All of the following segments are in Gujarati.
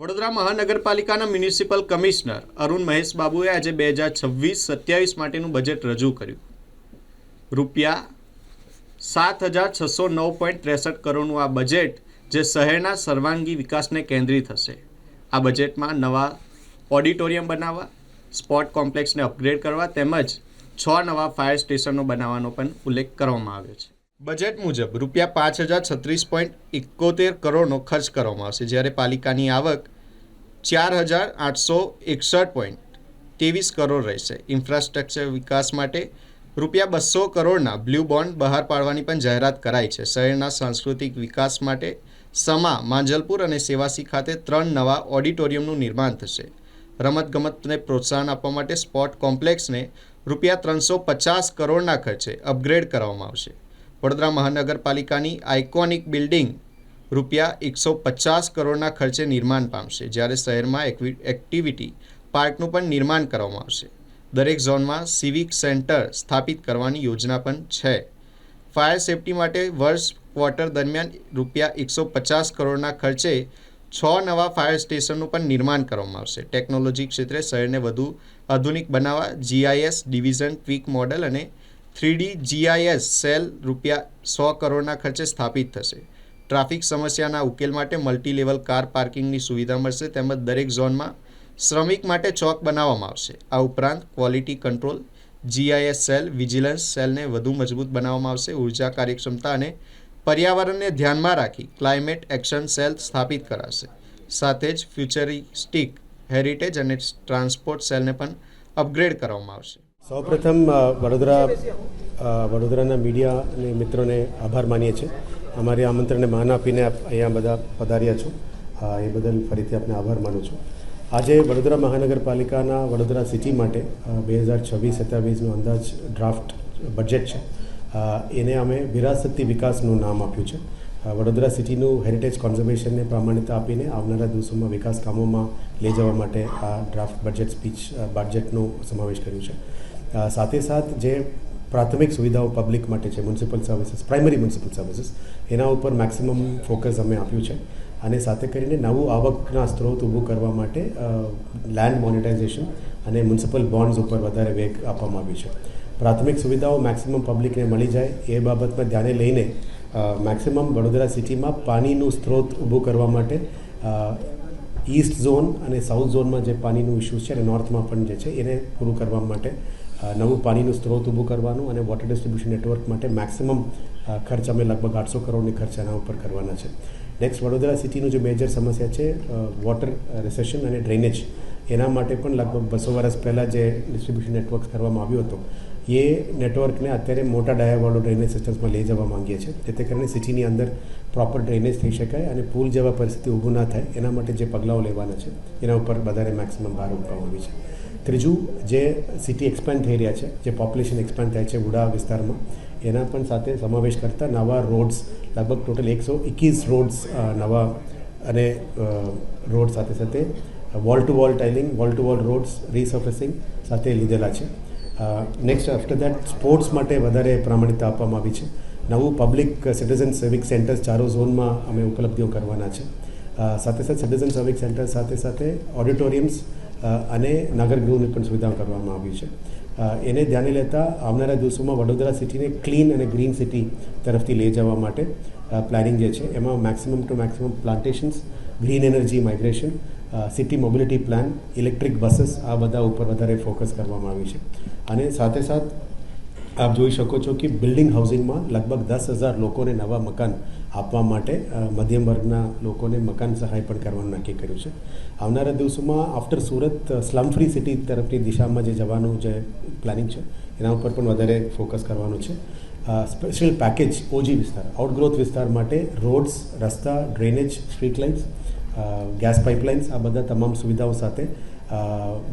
વડોદરા મહાનગરપાલિકાના મ્યુનિસિપલ કમિશનર અરુણ મહેશ બાબુએ આજે બે હજાર છવ્વીસ સત્યાવીસ માટેનું બજેટ રજૂ કર્યું. રૂપિયા સાત હજાર છસો નવ પોઈન્ટ ત્રેસઠ કરોડનું આ બજેટ જે શહેરના સર્વાંગી વિકાસને કેન્દ્રિત હશે. આ બજેટમાં નવા ઓડિટોરિયમ બનાવવા સ્પોર્ટ કોમ્પ્લેક્સને અપગ્રેડ કરવા તેમજ છ નવા ફાયર સ્ટેશનો બનાવવાનો પણ ઉલ્લેખ કરવામાં આવ્યો છે. બજેટ મુજબ રૂપિયા પાંચ હજાર છત્રીસ પોઈન્ટ એકોતેર કરોડનો ખર્ચ કરવામાં આવશે. જ્યારે પાલિકાની આવક ચાર હજાર આઠસો એકસઠ પોઈન્ટ ત્રેવીસ કરોડ રહેશે. ઇન્ફ્રાસ્ટ્રક્ચર વિકાસ માટે રૂપિયા બસો કરોડના બ્લુ બોન્ડ બહાર પાડવાની પણ જાહેરાત કરાઈ છે. શહેરના સાંસ્કૃતિક વિકાસ માટે સમા, માંજલપુર અને સેવાસી ખાતે ત્રણ નવા ઓડિટોરિયમનું નિર્માણ થશે. રમતગમતને પ્રોત્સાહન આપવા માટે સ્પોર્ટ કોમ્પ્લેક્સને રૂપિયા ત્રણસો પચાસ કરોડના ખર્ચે અપગ્રેડ કરવામાં આવશે. વડોદરા મહાનગરપાલિકાની આઇકોનિક બિલ્ડિંગ રૂપિયા એકસો પચાસ કરોડના ખર્ચે નિર્માણ પામશે, જ્યારે શહેરમાં એક્ટિવિટી પાર્કનું પણ નિર્માણ કરવામાં આવશે. દરેક ઝોનમાં સિવિક સેન્ટર સ્થાપિત કરવાની યોજના પણ છે. ફાયર સેફટી માટે વર્ષ ક્વાર્ટર દરમિયાન રૂપિયા એકસો પચાસ કરોડના ખર્ચે છ નવા ફાયર સ્ટેશનનું પણ નિર્માણ કરવામાં આવશે. ટેકનોલોજી ક્ષેત્રે શહેરને વધુ આધુનિક બનાવવા, જીઆઈએસ ડિવિઝન, ક્વિક મોડલ અને થ્રીડી જીઆઈએસ સેલ રૂપિયા સો કરોડના ખર્ચે સ્થાપિત થશે. ટ્રાફિક સમસ્યાના ઉકેલ માટે મલ્ટી લેવલ કાર પાર્કિંગની સુવિધા મળશે તેમજ દરેક ઝોનમાં શ્રમિક માટે ચોક બનાવવામાં આવશે. આ ઉપરાંત quality control, GIS cell, vigilance સેલને વધુ મજબૂત બનાવવામાં આવશે, ઊર્જા કાર્યક્ષમતા અને પર્યાવરણને ધ્યાનમાં રાખી ક્લાઇમેટ એક્શન સેલ સ્થાપિત કરાશે. સાથે જ ફ્યુચરિસ્ટિક હેરિટેજ અને ટ્રાન્સપોર્ટ સેલને પણ અપગ્રેડ કરવામાં આવશે. સૌપ્રથમ વડોદરા વડોદરાના મીડિયા અને મિત્રોને આભાર માનીએ છીએ. અમારી આમંત્રણને માન આપીને અહીંયા બધા પધાર્યા છો. એ બદલ ફરીથી આપને આભાર માનું છું. આજે વડોદરા મહાનગરપાલિકાના વડોદરા સિટી માટે બે હજાર છવ્વીસ સત્યાવીસનું અંદાજ ડ્રાફ્ટ બજેટ છે. એને અમે વિરાસતી વિકાસનું નામ આપ્યું છે. વડોદરા સિટીનું હેરિટેજ કોન્ઝર્વેશનને પ્રામાણિકતા આપીને આવનારા દિવસોમાં વિકાસ કામોમાં લઈ જવા માટે આ ડ્રાફ્ટ બજેટ સ્પીચ બજેટનો સમાવેશ કર્યું છે. સાથે સાથ જે પ્રાથમિક સુવિધાઓ પબ્લિક માટે છે municipal services primary municipal services એના ઉપર મેક્સિમમ ફોકસ અમે આપ્યું છે. અને સાથે કરીને નવું આવકના સ્ત્રોત ઊભું કરવા માટે લેન્ડ મોનિટાઇઝેશન અને મ્યુનિસિપલ બોન્ડ્સ ઉપર વધારે વેગ આપવામાં આવ્યું છે. પ્રાથમિક સુવિધાઓ મેક્સિમમ પબ્લિકને મળી જાય એ બાબતમાં ધ્યાને લઈને મેક્સિમમ વડોદરા સિટીમાં પાણીનું સ્ત્રોત ઊભું કરવા માટે ઈસ્ટ ઝોન અને સાઉથ ઝોનમાં જે પાણીનું ઇશ્યુ છે અને નોર્થમાં પણ જે છે, એને પૂરું કરવા માટે નવું પાણીનું સ્ત્રોત ઊભું કરવાનું અને વોટર ડિસ્ટ્રીબ્યુશન નેટવર્ક માટે મેક્સિમમ ખર્ચ અમે લગભગ આઠસો કરોડની ખર્ચ એના ઉપર કરવાના છે. નેક્સ્ટ વડોદરા સિટીનું જે મેજર સમસ્યા છે વોટર રિસેશન અને ડ્રેનેજ એના માટે પણ લગભગ બસો વર્ષ પહેલાં જે ડિસ્ટ્રીબ્યુશન નેટવર્ક કરવામાં આવ્યું હતું, એ નેટવર્કને અત્યારે મોટા ડાયાવાળો ડ્રેનેજ સિસ્ટમ્સમાં લઈ જવા માંગીએ છીએ. જેથી કરીને સિટીની અંદર પ્રોપર ડ્રેનેજ થઈ શકાય અને પુલ જેવા પરિસ્થિતિ ઊભું ના થાય, એના માટે જે પગલાઓ લેવાના છે, એના ઉપર વધારે મેક્સિમમ ભાર મૂકવામાં છે. ત્રીજું જે સિટી એક્સપેન્ડ થઈ રહ્યા છે, જે પોપ્યુલેશન એક્સપેન્ડ થાય છે ઉડા વિસ્તારમાં, એના પણ સાથે સમાવેશ કરતા નવા રોડ્સ લગભગ ટોટલ એકસો એકવીસ રોડ્સ નવા અને રોડ સાથે સાથે wall to wall tiling wall to wall roads resurfacing સાથે લીધેલા છે. નેક્સ્ટ આફ્ટર દેટ સ્પોર્ટ્સ માટે વધારે પ્રામાણિકતા આપવામાં આવી છે. નવું પબ્લિક સિટીઝન સિવિક સેન્ટર્સ ચારો ઝોનમાં અમે ઉપલબ્ધિઓ કરવાના છે. સાથે સાથે સિટીઝન સિવિક સેન્ટર સાથે સાથે ઓડિટોરિયમ્સ અને નાગરગૃહની પણ સુવિધા કરવામાં આવી છે. એને ધ્યાને લેતા આવનારા દિવસોમાં વડોદરા સિટીને ક્લીન અને ગ્રીન સિટી તરફથી લઈ જવા માટે પ્લાનિંગ જે છે, એમાં maximum to maximum plantations, green energy migration city mobility plan, electric buses, આ બધા ઉપર વધારે ફોકસ કરવામાં આવી છે. અને સાથે સાથ આપ જોઈ શકો છો કે બિલ્ડિંગ હાઉસિંગમાં લગભગ દસ હજાર લોકોને નવા મકાન આપવા માટે મધ્યમ વર્ગના લોકોને મકાન સહાય પણ કરવાનું નક્કી કર્યું છે. આવનારા દિવસોમાં after Surat slum free city તરફની દિશામાં જે જવાનું જે પ્લાનિંગ છે, એના ઉપર પણ વધારે ફોકસ કરવાનું છે. સ્પેશિયલ પેકેજ ઓજી વિસ્તાર આઉટગ્રોથ વિસ્તાર માટે રોડ્સ રસ્તા drainage street lights gas pipelines આ બધા તમામ સુવિધાઓ સાથે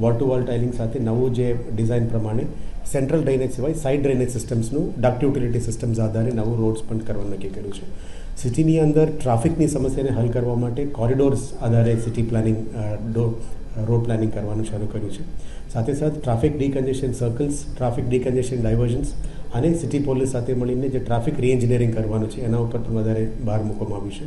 વોલ ટુ વોલ ટાઇલિંગ સાથે નવું જે ડિઝાઇન પ્રમાણે સેન્ટ્રલ ડ્રેનેજ સિવાય સાઇડ ડ્રેનેજ સિસ્ટમ્સનું ડક્ટ યુટિલિટી સિસ્ટમ્સ આધારે નવું રોડ્સ પણ કરવાનું નક્કી કર્યું છે. સિટીની અંદર ટ્રાફિકની સમસ્યાને હલ કરવા માટે કોરિડોર્સ આધારે સિટી પ્લાનિંગ રોડ પ્લાનિંગ કરવાનું શરૂ કર્યું છે. સાથે સાથે traffic decongestion circles traffic decongestion diversions અને સિટી પોલીસ સાથે મળીને જે ટ્રાફિક રીએન્જિનિયરિંગ કરવાનું છે, એના ઉપર પણ વધારે ભાર મૂકવામાં આવ્યું છે.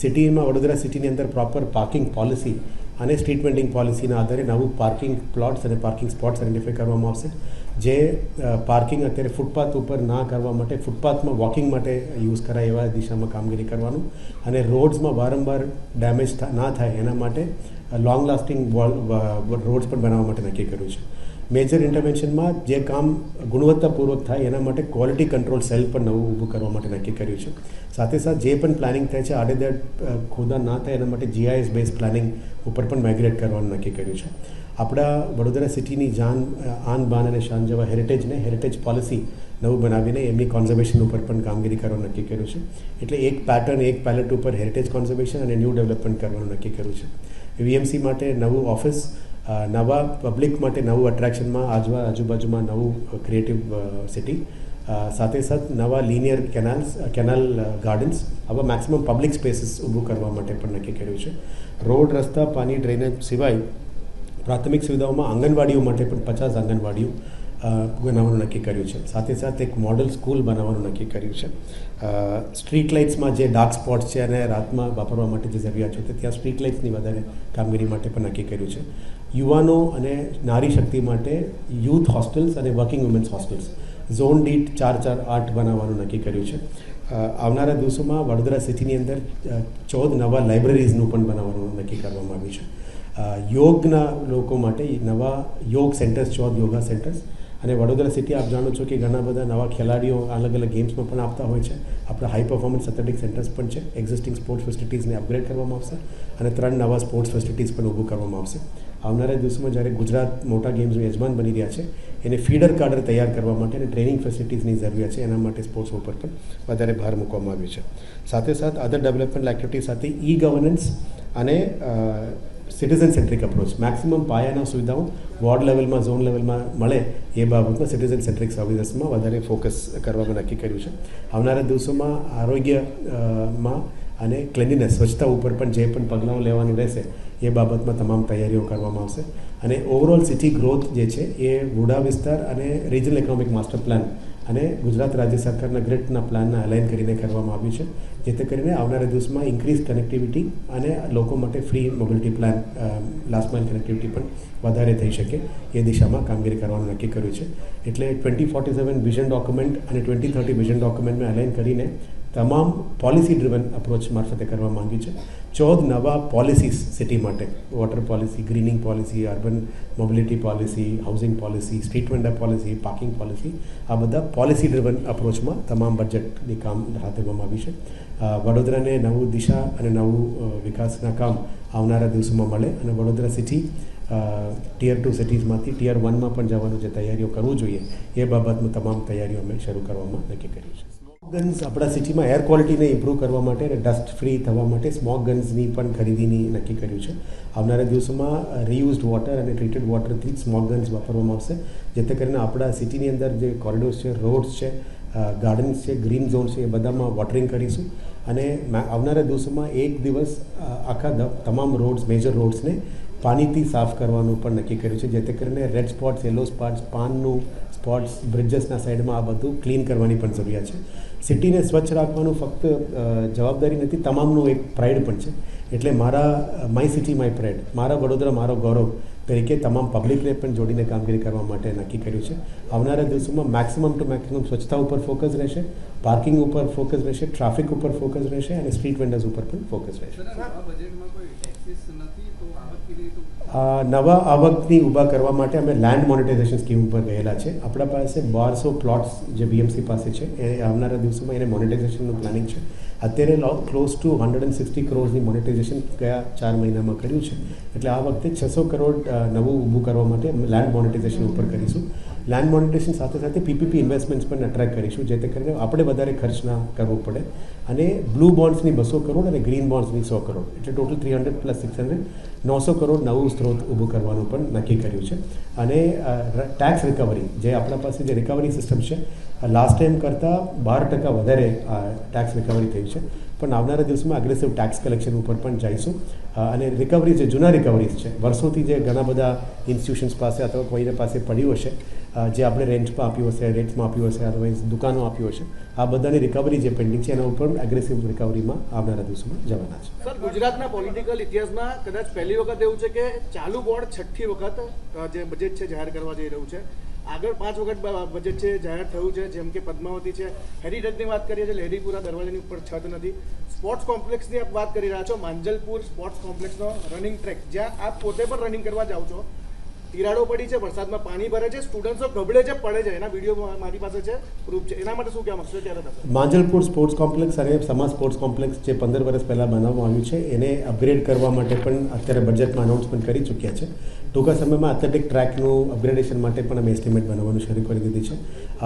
સિટીમાં, વડોદરા સિટીની અંદર પ્રોપર પાર્કિંગ પોલિસી અને સ્ટ્રીટ વેન્ડિંગ પોલિસીના આધારે નવું પાર્કિંગ પ્લોટ્સ અને પાર્કિંગ સ્પોટ્સ આઇડેન્ટિફાઈ કરવામાં આવશે. જે પાર્કિંગ અત્યારે ફૂટપાથ ઉપર ના કરવા માટે ફૂટપાથમાં વોકિંગ માટે યુઝ કરાય એવા દિશામાં કામગીરી કરવાનું અને રોડ્સમાં વારંવાર ડેમેજ ના થાય એના માટે લોંગ લાસ્ટિંગ રોડ્સ પણ બનાવવા માટે નક્કી કર્યું છે. મેજર ઇન્ટરવેન્શનમાં જે કામ ગુણવત્તાપૂર્વક થાય એના માટે ક્વોલિટી કંટ્રોલ સેલ પણ નવું ઊભું કરવા માટે નક્કી કર્યું છે. સાથે સાથે જે પણ પ્લાનિંગ થાય છે, આડેધડ ખોદા ના થાય એના માટે જીઆઈએસ બેઝ પ્લાનિંગ ઉપર પણ માઇગ્રેટ કરવાનું નક્કી કર્યું છે. આપણા વડોદરા સિટીની જાન આન, બાન અને શાન જેવા હેરિટેજને હેરિટેજ પોલિસી નવું બનાવીને એમની કોન્ઝર્વેશન ઉપર પણ કામગીરી કરવાનું નક્કી કર્યું છે. એટલે એક પેટર્ન એક પેલેટ ઉપર હેરિટેજ કોન્ઝર્વેશન અને ન્યૂ ડેવલપમેન્ટ કરવાનું નક્કી કર્યું છે. વીએમસી માટે નવું ઓફિસ નવા પબ્લિક માટે નવું અટ્રેક્શનમાં આજવા, આજુબાજુમાં નવું ક્રિએટિવ સિટી સાથે સાથે નવા લિનિયર કેનાલ્સ કેનાલ ગાર્ડન્સ આવા મેક્સિમમ પબ્લિક સ્પેસીસ ઊભું કરવા માટે પણ નક્કી કર્યું છે. રોડ, રસ્તા, પાણી ડ્રેનેજ સિવાય પ્રાથમિક સુવિધાઓમાં આંગણવાડીઓ માટે પણ પચાસ આંગણવાડીઓ બનાવવાનું નક્કી કર્યું છે. સાથે સાથે એક મોડલ સ્કૂલ બનાવવાનું નક્કી કર્યું છે. સ્ટ્રીટ લાઇટ્સમાં જે ડાર્ક સ્પોટ્સ છે અને રાતમાં વાપરવા માટે જે જરૂરિયાત છે ત્યાં સ્ટ્રીટ લાઇટ્સની વધારે કામગીરી માટે પણ નક્કી કર્યું છે. યુવાનો અને નારી શક્તિ માટે યુથ હોસ્ટેલ્સ અને વર્કિંગ વુમેન્સ હોસ્ટેલ્સ. ઝોન દીઠ ચાર ચાર આઠ બનાવવાનું નક્કી કર્યું છે. આવનારા દિવસોમાં વડોદરા સિટીની અંદર ચૌદ નવા લાઇબ્રેરીઝનું પણ બનાવવાનું નક્કી કરવામાં આવ્યું છે. યોગના લોકો માટે નવા યોગ સેન્ટર્સ, ચૌદ યોગા સેન્ટર્સ. અને વડોદરા સિટી આપ જાણો છો કે ઘણા બધા નવા ખેલાડીઓ અલગ અલગ ગેમ્સમાં પણ આપતા હોય છે. આપણા હાઈ પરફોર્મન્સ એથ્લેટિક સેન્ટર્સ પણ છે. એક્ઝિસ્ટિંગ સ્પોર્ટ્સ ફેસિલિટીઝને અપગ્રેડ કરવામાં આવશે. અને ત્રણ નવા સ્પોર્ટ્સ ફેસિલિટીઝ પણ ઊભું કરવામાં આવશે. આવનારા દિવસોમાં જ્યારે ગુજરાત મોટા ગેમ્સનું યજમાન બની રહ્યા છે, એને ફીડર કાર્ડર તૈયાર કરવા માટે અને ટ્રેનિંગ ફેસિલિટીઝની જરૂરિયાત છે, એના માટે સ્પોર્ટ્સ ઉપર પણ વધારે ભાર મૂકવામાં આવ્યો છે. સાથે સાથે અધર ડેવલપમેન્ટ એક્ટિવિટી સાથે ઈ ગવર્નન્સ અને સિટીઝન સેન્ટ્રિક અપ્રોચ મેક્સિમમ પાયાના સુવિધાઓ વોર્ડ લેવલમાં ઝોન લેવલમાં મળે એ બાબતમાં સિટીઝન સેન્ટ્રિક સર્વિસીસમાં વધારે ફોકસ કરવામાં નક્કી કર્યું છે. આવનારા દિવસોમાં આરોગ્યમાં અને ક્લિનિનેસ સ્વચ્છતા ઉપર પણ જે પણ પગલાઓ લેવાની રહેશે એ બાબતમાં તમામ તૈયારીઓ કરવામાં આવશે. અને ઓવરઓલ સિટી ગ્રોથ જે છે, એ વુડા વિસ્તાર અને રિજનલ ઇકોનોમિક માસ્ટર પ્લાન અને ગુજરાત રાજ્ય સરકારના ગ્રેટના પ્લાનને અલાઇન કરીને કરવામાં આવ્યું છે. જેથી કરીને આવનારા દિવસમાં ઇન્ક્રીઝ કનેક્ટિવિટી અને લોકો માટે free mobility plan last mile connectivity પણ વધારે થઈ શકે એ દિશામાં કામગીરી કરવાનું નક્કી કર્યું છે. એટલે twenty forty seven vision document અને ટ્વેન્ટી થર્ટી વિઝન ડોક્યુમેન્ટને અલાઇન કરીને તમામ પોલિસી ડ્રિવન અપ્રોચ મારફતે કરવા માંગ્યું છે. ચૌદ નવા પોલિસીસ સિટી માટે. Water policy greening policy urban mobility policy housing policy street vendor policy parking policy આ બધા પોલિસી ડ્રિવન અપ્રોચમાં તમામ બજેટની કામ હાથ ધરવામાં આવ્યું છે. વડોદરાને નવું દિશા અને નવું વિકાસના કામ આવનારા દિવસોમાં મળે અને વડોદરા સિટી ટિયર ટુ સિટીઝમાંથી ટિયર વનમાં પણ જવાનું જે તૈયારીઓ કરવું જોઈએ, એ બાબતમાં તમામ તૈયારીઓ અમે શરૂ કરવામાં નક્કી કરી છે ગન્સ આપણા સિટીમાં એર ક્વોલિટીને ઇમ્પ્રૂવ કરવા માટે અને ડસ્ટ ફ્રી થવા માટે સ્મોક ગન્સની પણ ખરીદીની નક્કી કર્યું છે. આવનારા દિવસોમાં રીયુઝડ વોટર અને ટ્રીટેડ વોટરથી સ્મોક ગન્સ વાપરવામાં આવશે. જેથી કરીને આપણા સિટીની અંદર જે કોરિડોર્સ છે રોડ્સ છે ગાર્ડન્સ છે ગ્રીન ઝોન છે, એ બધામાં વોટરિંગ કરીશું. અને આવનારા દિવસોમાં એક દિવસ આખા તમામ રોડ્સ મેજર રોડ્સને પાણીથી સાફ કરવાનું પણ નક્કી કર્યું છે. જેથી કરીને રેડ સ્પોટ્સ યલો સ્પોટ્સ પાનનું સ્પોટ્સ બ્રિજેસના સાઈડમાં આ બધું ક્લીન કરવાની પણ જરૂરિયાત છે. સિટીને સ્વચ્છ રાખવાનું ફક્ત જવાબદારી નથી, તમામનું એક પ્રાઇડ પણ છે. એટલે મારા માય સિટી માય પ્રાઇડ મારા વડોદરા મારો ગૌરવ. તરીકે તમામ પબ્લિકને પણ જોડીને કામગીરી કરવા માટે નક્કી કર્યું છે. આવનારા દિવસોમાં મેક્સિમમ ટુ મેક્સિમમ સ્વચ્છતા ઉપર ફોકસ રહેશે પાર્કિંગ ઉપર ફોકસ રહેશે ટ્રાફિક ઉપર ફોકસ રહેશે અને સ્ટ્રીટ વેન્ડર્સ ઉપર પણ ફોકસ રહેશે. નવા આવકની ઊભા કરવા માટે અમે લેન્ડ મોનિટાઇઝેશન સ્કીમ ઉપર ગયેલા છે. આપણા પાસે બારસો પ્લોટ્સ જે બીએમસી પાસે છે એ આવનારા દિવસોમાં એને મોનિટાઇઝેશનનું પ્લાનિંગ છે. અત્યારે close to hundred and sixty ક્રોર્સની monetisation ગયા ચાર મહિનામાં કર્યું છે. એટલે આ વખતે છસો કરોડ નવું ઊભું કરવા માટે લેન્ડ મોનેટાઇઝેશન ઉપર કરીશું. લેન્ડ મોનિટેશન સાથે સાથે પીપીપી ઇન્વેસ્ટમેન્ટ્સ પણ અટ્રેક્ટ કરીશું, જેથી કરીને આપણે વધારે ખર્ચ ના કરવો પડે. અને બ્લુ બોન્ડ્સની બસો કરોડ અને ગ્રીન બોન્ડ્સની સો કરોડ. એટલે total three hundred plus six hundred નવસો કરોડ નવું સ્ત્રોત ઊભું કરવાનું પણ નક્કી કર્યું છે. અને ટેક્સ રિકવરી જે આપણા પાસે જે રિકવરી સિસ્ટમ છે લાસ્ટ ટાઈમ કરતાં બાર ટકા વધારે ટેક્સ રિકવરી થઈ છે. પણ આવનારા દિવસમાં અગ્રેસિવ ટેક્સ કલેક્શન ઉપર પણ જઈશું. અને રિકવરી જે જૂના રિકવરીઝ છે, વર્ષોથી જે ઘણા બધા ઇન્સ્ટિટ્યુશન્સ પાસે અથવા કોઈને પાસે પડ્યું હશે જે આપણે રેન્ટમાં આપ્યું હશે રેન્ટમાં આપ્યું હશે અદરવાઇઝ દુકાનો આપ્યું હશે, આ બધાની રિકવરી જે પેન્ડિંગ છે, એના ઉપર એગ્રેસિવ રિકવરીમાં આવનારા દિવસોમાં જવાના છે. સર, ગુજરાતના પોલિટિકલ ઇતિહાસમાં કદાચ પહેલી વખત એવું છે કે ચાલુ બોર્ડ છઠ્ઠી વખત જે બજેટ છે જાહેર કરવા જઈ રહ્યું છે. આગળ પાંચ વખત બજેટ છે જાહેર થયું છે, જેમ કે પદ્માવતી છે. હેરિટેજની વાત કરીએ છીએ લહેરીપુરા દરવાજાની ઉપર છત નથી. સ્પોર્ટ્સ કોમ્પ્લેક્સની આપ વાત કરી રહ્યા છો, માંજલપુર સ્પોર્ટ્સ કોમ્પ્લેક્સનો રનિંગ ટ્રેક જ્યાં આપ પોતે પણ રનિંગ કરવા જાઓ છો. તિરાડો પડી છે, વરસાદમાં પાણી ભરે છે સ્ટુડન્ટ્સો ગબડે છે, પડે છે. એના વીડિયો મારી પાસે છે પ્રૂફ છે. એના માટે શું કહેવા માંગશો? ત્યારે માંજલપુર સ્પોર્ટ્સ કોમ્પ્લેક્સ અને સમા સ્પોર્ટ્સ કોમ્પ્લેક્સ જે પંદર વર્ષ પહેલાં બનાવવામાં આવ્યું છે, એને અપગ્રેડ કરવા માટે પણ અત્યારે બજેટમાં અનાઉન્સમેન્ટ કરી ચૂક્યા છે. ટૂંકા સમયમાં એથ્લેટિક ટ્રેકનું અપગ્રેડેશન માટે પણ અમે એસ્ટિમેટ બનાવવાનું શરૂ કરી દીધી છે.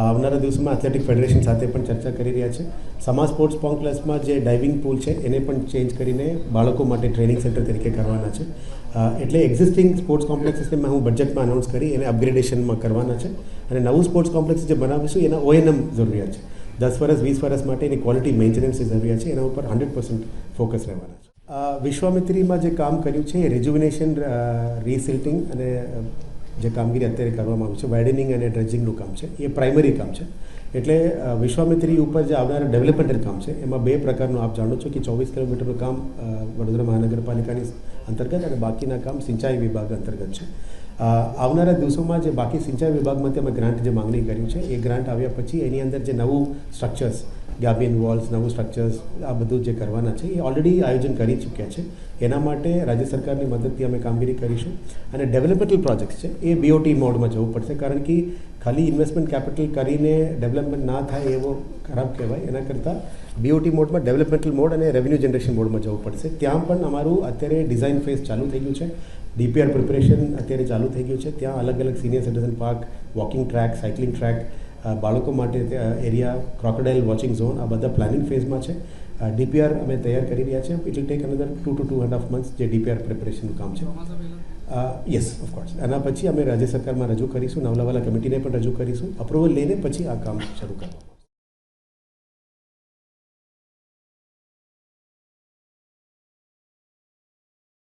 આવનારા દિવસોમાં એથ્લેટિક ફેડરેશન સાથે પણ ચર્ચા કરી રહ્યા છે. સમા સ્પોર્ટ્સ કોમ્પ્લેક્સમાં જે ડાઇવિંગ પુલ છે, એને પણ ચેન્જ કરીને બાળકો માટે ટ્રેનિંગ સેન્ટર તરીકે કરવાના છે. એટલે એક્ઝિસ્ટિંગ સ્પોર્ટ્સ કોમ્પ્લેક્સીસને હું બજેટમાં અનાઉન્સ કરી એને અપગ્રેડેશનમાં કરવાના છે. અને નવું સ્પોર્ટ્સ કોમ્પ્લેક્સ જે બનાવીશું, એના ઓએનએમ જરૂરિયાત છે. દસ વર્ષ વીસ વર્ષ માટે એની ક્વોલિટી મેન્ટેનન્સની જરૂરિયાત છે. એના ઉપર હંડ્રેડ પર્સન્ટ ફોકસ રહેવાના છે. વિશ્વામિત્રીમાં જે કામ કર્યું છે એ રેજ્યુવિનેશન રીસિલ્ટિંગ અને જે કામગીરી અત્યારે કરવામાં આવ્યું છે વાઇડનિંગ અને ડ્રેજિંગનું કામ છે, એ પ્રાઇમરી કામ છે. એટલે વિશ્વામિત્રી ઉપર જે આવનારા ડેવલપમેન્ટલ કામ છે, એમાં બે પ્રકારનું આપ જાણો છો કે ચોવીસ કિલોમીટરનું કામ વડોદરા મહાનગરપાલિકાની અંતર્ગત અને બાકીના કામ સિંચાઈ વિભાગ અંતર્ગત છે. આવનારા દિવસોમાં જે બાકી સિંચાઈ વિભાગમાંથી અમે ગ્રાન્ટ જે માંગણી કર્યું છે, એ ગ્રાન્ટ આવ્યા પછી એની અંદર જે નવું સ્ટ્રક્ચર્સ ગાબિયન વોલ્સ નવું સ્ટ્રક્ચર્સ આ બધું જે કરવાના છે, એ ઓલરેડી આયોજન કરી ચૂક્યા છે. એના માટે રાજ્ય સરકારની મદદથી અમે કામગીરી કરીશું. અને ડેવલપમેન્ટલ પ્રોજેક્ટ્સ છે, એ બીઓટી મોડમાં જવું પડશે, કારણ કે ખાલી ઇન્વેસ્ટમેન્ટ કેપિટલ કરીને ડેવલપમેન્ટ ના થાય એવો ખરાબ કહેવાય. એના કરતાં બીઓટી મોડમાં ડેવલપમેન્ટલ મોડ અને રેવન્યુ જનરેશન મોડમાં જવું પડશે. ત્યાં પણ અમારું અત્યારે ડિઝાઇન ફેઝ ચાલુ થઈ ગયું છે. ડીપીઆર પ્રિપરેશન અત્યારે ચાલુ થઈ ગયું છે. ત્યાં અલગ અલગ senior citizen park walking track cycling track બાળકો માટે એરિયા ક્રોકોડાઇલ વોચિંગ ઝોન આ બધા પ્લાનિંગ ફેઝમાં છે. ડીપીઆર અમે તૈયાર કરી રહ્યા છે it will take another two two two and half months જે ડીપીઆર પ્રિપરેશનનું કામ છે. યસ ઓફકોર્સ એના પછી અમે રાજ્ય સરકારમાં રજૂ કરીશું નવલાવાલા કમિટીને પણ રજૂ કરીશું. અપ્રુવલ લઈને પછી આ કામ શરૂ કરવાનું.